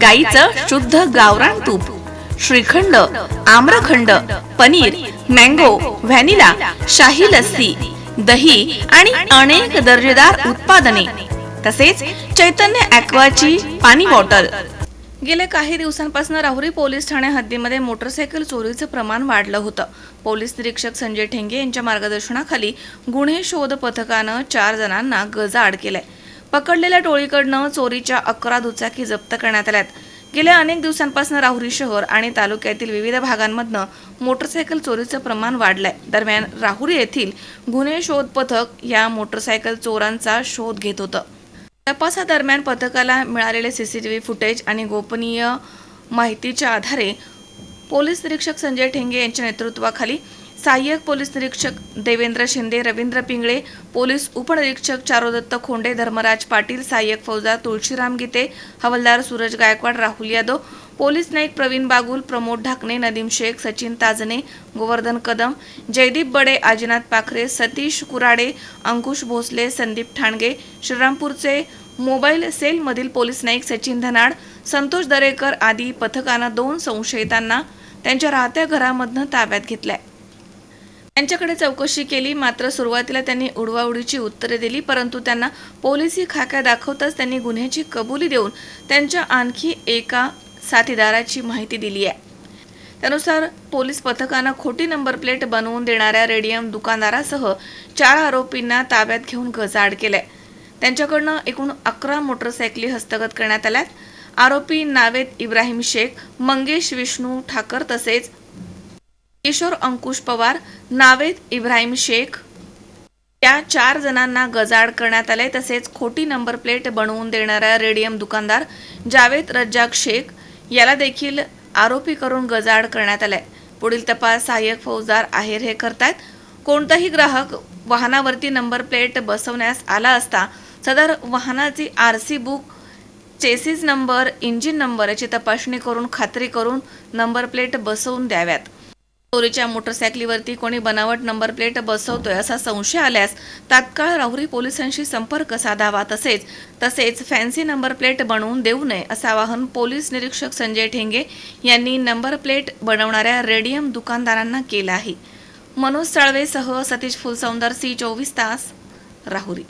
गाईचं शुद्ध गावरान तूप श्रीखंड आम्रखंड पनीर मँगो व्हॅनिला शाही लस्सी दही आणि अनेक दर्जेदार उत्पादने तसेच चैतन्य ॲक्वाची पाणी बॉटल. गेल्या काही दिवसांपासून राहुरी पोलीस ठाणे हद्दीमध्ये मोटरसायकल चोरीचं प्रमाण वाढलं होतं. पोलीस निरीक्षक संजय ठेंगे यांच्या मार्गदर्शनाखाली गुन्हे शोध पथकानं चार जणांना गजाआड केलाय. पकडलेल्या टोळीकडनं चोरीच्या अकरा दुचाकी जप्त करण्यात आल्यात. गेल्या अनेक दिवसांपासून राहुरी शहर आणि तालुक्यातील विविध भागांमधनं मोटरसायकल चोरीचं प्रमाण वाढलंय. दरम्यान राहुरी येथील गुन्हे शोध पथक या मोटरसायकल चोरांचा शोध घेत होतं. तपासादरम्यान पथकाला मिळालेले सीसीटीव्ही फुटेज आणि गोपनीय माहितीच्या आधारे पोलीस निरीक्षक संजय ठेंगे यांच्या नेतृत्वाखाली सहाय्यक पोलीस निरीक्षक देवेंद्र शिंदे रवींद्र पिंगळे पोलीस उपनिरीक्षक चारोदत्त खोंडे धर्मराज पाटील सहाय्यक फौजदार तुळशीराम गीते हवालदार सूरज गायकवाड राहुल यादव पोलीस नाईक प्रवीण बागुल प्रमोद ढाकणे नदीम शेख सचिन ताजने गोवर्धन कदम जयदीप बडे आजीनाथ पाखरे सतीश कुराडे अंकुश भोसले संदीप ठाणगे श्रीरामपूरचे मोबाईल सेलमधील पोलीस नाईक सचिन धनाड संतोष दरेकर आदी पथकानं दोन संशयितांना त्यांच्या राहत्या घरामधनं ताब्यात घेतलंय. त्यांच्याकडे चौकशी केली. मात्र सुरुवातीला त्यांनी उडवाउडीची उत्तरे दिली परंतु त्यांना पोलिसी खाक्या दाखवताच त्यांनी गुन्ह्याची कबुली देऊन त्यांच्या आणखी एका साथीदाराची माहिती दिली आहे. त्यानुसार पोलीस पथकानं खोटी नंबर प्लेट बनवून देणाऱ्या रेडियम दुकानदारासह चार आरोपींना ताब्यात घेऊन गजाड केलाय. त्यांच्याकडनं एकूण अकरा मोटरसायकली हस्तगत करण्यात आल्यात. आरोपी नावेद इब्राहिम शेख मंगेश विष्णू ठाकर तसेच किशोर अंकुश पवार नावेद इब्राहिम शेख. या चार जणांना गजाड करण्यात आले तसेच खोटी नंबर प्लेट बनवून देणारा रेडियम दुकानदार जावेद रज्जाक शेख याला देखील आरोपी करून गजाड करण्यात आलाय. पुढील तपास सहाय्यक फौजदार आहेर हे करतायत. कोणताही ग्राहक वाहनावरती नंबर प्लेट बसवण्यास आला असता सदर वाहनाची R C book chassis number engine number याची तपासणी करून खात्री करून नंबर प्लेट बसवून द्याव्यात. चोरीच्या मोटरसायकलीवरती कोणी बनावट नंबर प्लेट बसवतोय असा संशय आल्यास तात्काळ राहुरी पोलिसांशी संपर्क साधावा तसेच तसेच फॅन्सी नंबर प्लेट बनवून देऊ नये असं आवाहन पोलीस निरीक्षक संजय ठेंगे यांनी नंबर प्लेट बनवणाऱ्या रेडियम दुकानदारांना केलं आहे. मनोज साळवेसह सतीश फुलसौंदर सी चोवीस तास राहुरी.